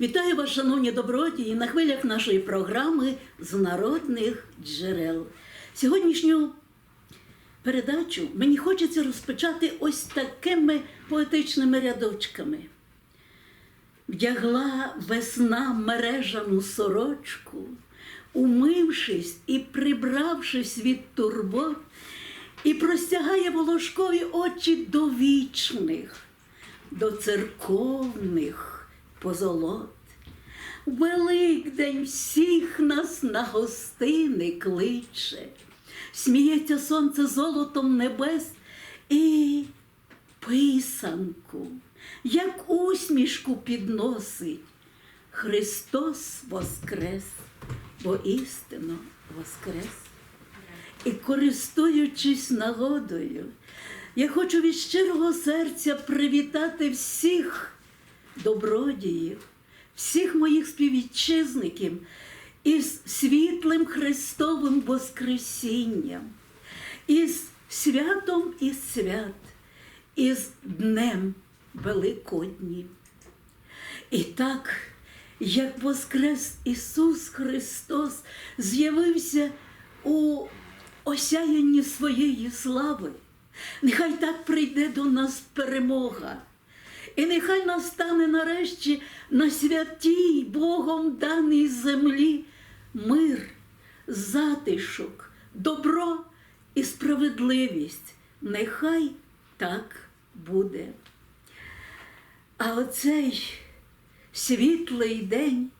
Вітаю вас, шановні добродії, на хвилях нашої програми з народних джерел. Сьогоднішню передачу мені хочеться розпочати ось такими поетичними рядочками. Вдягла весна мережану сорочку, умившись і прибравшись від турбот, і простягає волошкові очі до вічних, до церковних позолот. Великдень всіх нас на гостини кличе, сміється сонце золотом небес і писанку, як усмішку підносить. Христос воскрес, бо істинно воскрес. І користуючись нагодою, я хочу від щирого серця привітати всіх добродіїв, всіх моїх співвітчизників із світлим Христовим Воскресінням, із святом із свят, із Днем Великоднім. І так, як Воскрес Ісус Христос з'явився у осяянні своєї слави, нехай так прийде до нас перемога. І нехай настане нарешті на святій Богом даній землі мир, затишок, добро і справедливість. Нехай так буде. А оцей світлий день,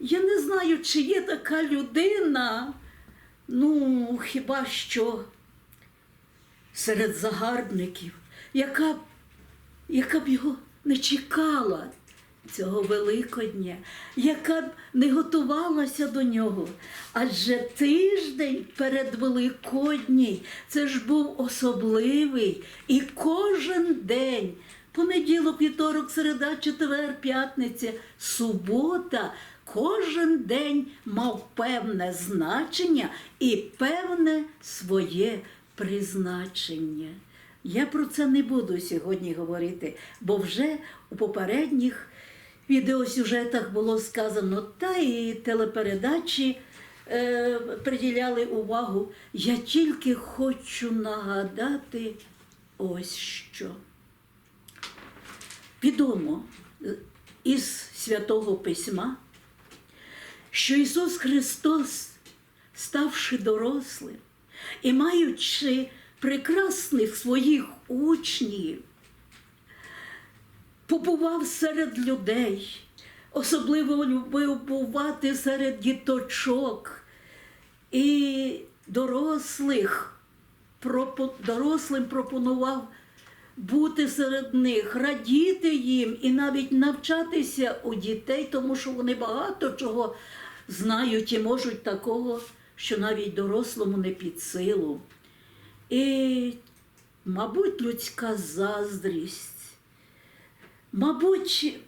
я не знаю, чи є така людина, ну, хіба що серед загарбників, яка яка б його не чекала цього Великодня, яка б не готувалася до нього. Адже тиждень перед Великодній це ж був особливий. І кожен день, понеділок, вівторок, середа, четвер, п'ятниця, субота, кожен день мав певне значення і певне своє призначення. Я про це не буду сьогодні говорити, бо вже у попередніх відеосюжетах було сказано, та і телепередачі е, приділяли увагу. Я тільки хочу нагадати ось що. Відомо е, із Святого Письма, що Ісус Христос, ставши дорослим і маючи прекрасних своїх учнів, побував серед людей, особливо любив бувати серед діточок і дорослих, дорослим пропонував бути серед них, радіти їм і навіть навчатися у дітей, тому що вони багато чого знають і можуть такого, що навіть дорослому не під силу. І, мабуть, людська заздрість, мабуть,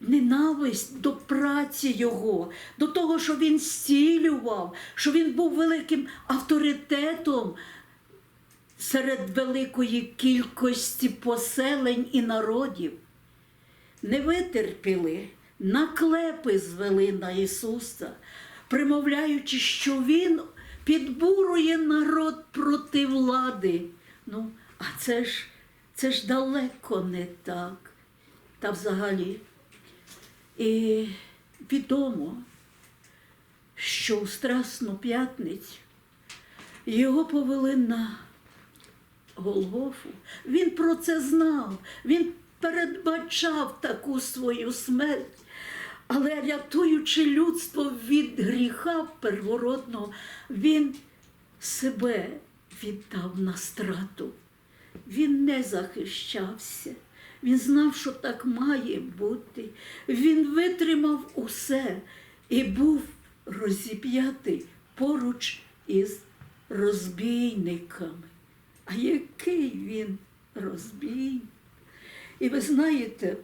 ненависть до праці його, до того, що він зцілював, що він був великим авторитетом серед великої кількості поселень і народів. Не витерпіли, наклепи звели на Ісуса, примовляючи, що Він підбурує народ проти влади. Ну, а це ж, це ж далеко не так. Та взагалі. І відомо, що у Страсну п'ятницю його повели на Голгофу. Він про це знав, він передбачав таку свою смерть. Але рятуючи людство від гріха первородного, він себе віддав на страту. Він не захищався. Він знав, що так має бути. Він витримав усе і був розіп'ятий поруч із розбійниками. А який він розбійник? І ви знаєте,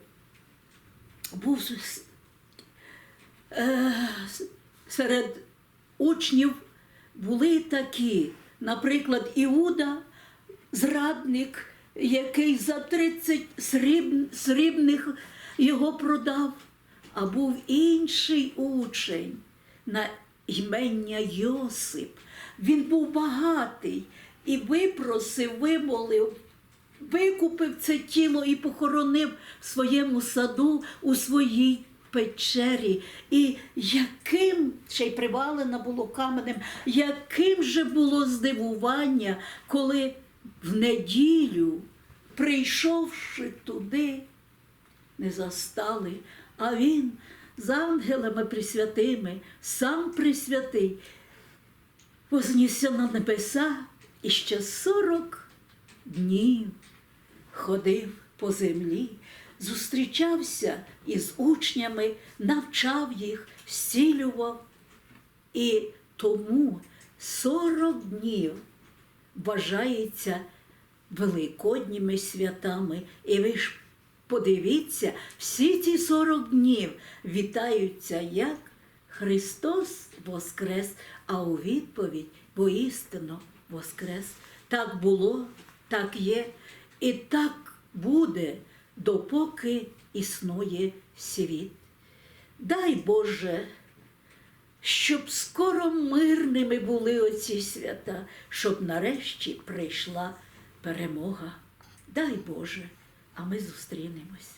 був серед учнів були такі, наприклад, Іуда, зрадник, який за 30 сріб, срібних його продав. а був інший учень на імення Йосип. Він був багатий і випросив, вимолив, викупив це тіло і похоронив в своєму саду у своїй печері. І яким ще й привалено було каменем, яким же було здивування, коли в неділю, прийшовши туди, не застали, а він з ангелами присвятими, сам присвятий, вознісся на небеса і ще сорок днів ходив по землі, зустрічався із учнями, навчав їх, зцілював. І тому 40 днів вважається великодніми святами. І ви ж подивіться, всі ці 40 днів вітаються як Христос Воскрес, а у відповідь воістину Воскрес. Так було, так є, і так буде, допоки існує світ. Дай Боже, щоб скоро мирними були оці свята, щоб нарешті прийшла перемога. Дай Боже, а ми зустрінемось.